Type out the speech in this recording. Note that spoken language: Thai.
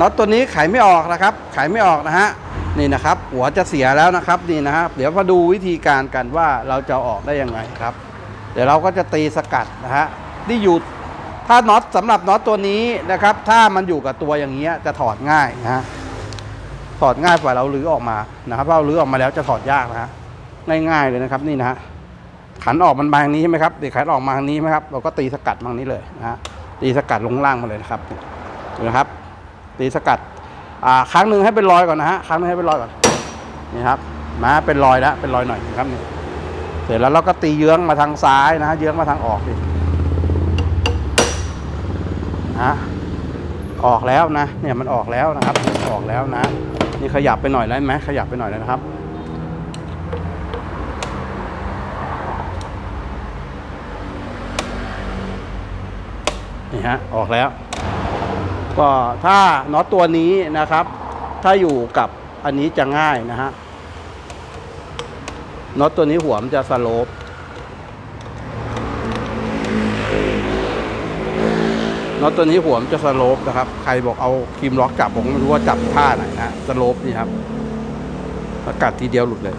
น็อตตัวนี้ไขไม่ออกนะครับ ไขไม่ออกนะฮะนี่นะครับ หัวจะเสียแล้วนะครับนี่นะครับ เดี๋ยวมาดูวิธีการกันว่าเราจะออกได้ยังไงครับ เดี๋ยวเราก็จะตีสกัดนะฮะที่อยู่ถ้าน็อตสำหรับน็อตตัวนี้นะครับ ถ้ามันอยู่กับตัวอย่างเงี้ยจะถอดง่ายนะฮะถอดง่ายกว่าเราลื้อออกมานะครับถ้าเราลื้อออกมาแล้วจะถอดยากนะฮะง่ายๆเลยนะครับนี่นะฮะขันออกมันมางนี้ใช่ไหมครับเดี๋ยวขันออกมาทางนี้ไหมครับเราก็ตีสกัดมางนี้เลยนะฮะตีสกัดลงล่างมาเลยนะครับนะครับ ตีสกัดอ่าครั้งหนึ่งให้เป็นรอยก่อนนะฮะครั้งหนึงให้เป็นรอยก่อนนี่ครับมาเป็นรอยแล้วเป็นรอยหน่อยนะครับนี่เสร็จแล้วเราก็ตีเยื้องมาทางซ้ายนะฮะเยื้องมาทางออกดินะฮะออกแล้วนะ เนี่ยมันออกแล้วนะครับ ออกแล้วนะ นี่ขยับไปหน่อยได้ไหมขยับไปหน่อยเลยนะครับนี่ฮะออกแล้ว ก็ถ้าน็อตตัวนี้นะครับ ถ้าอยู่กับอันนี้จะง่ายนะฮะน็อตตัวนี้หัวมันจะสโลปน็อตตัวนี้หัวมันจะสโลปนะครับ ใครบอกเอาครีมล็อกจับผมไม่รู้ว่าจับท่าไหนนะสโลปนี่ครับสกัดทีเดียวหลุดเลย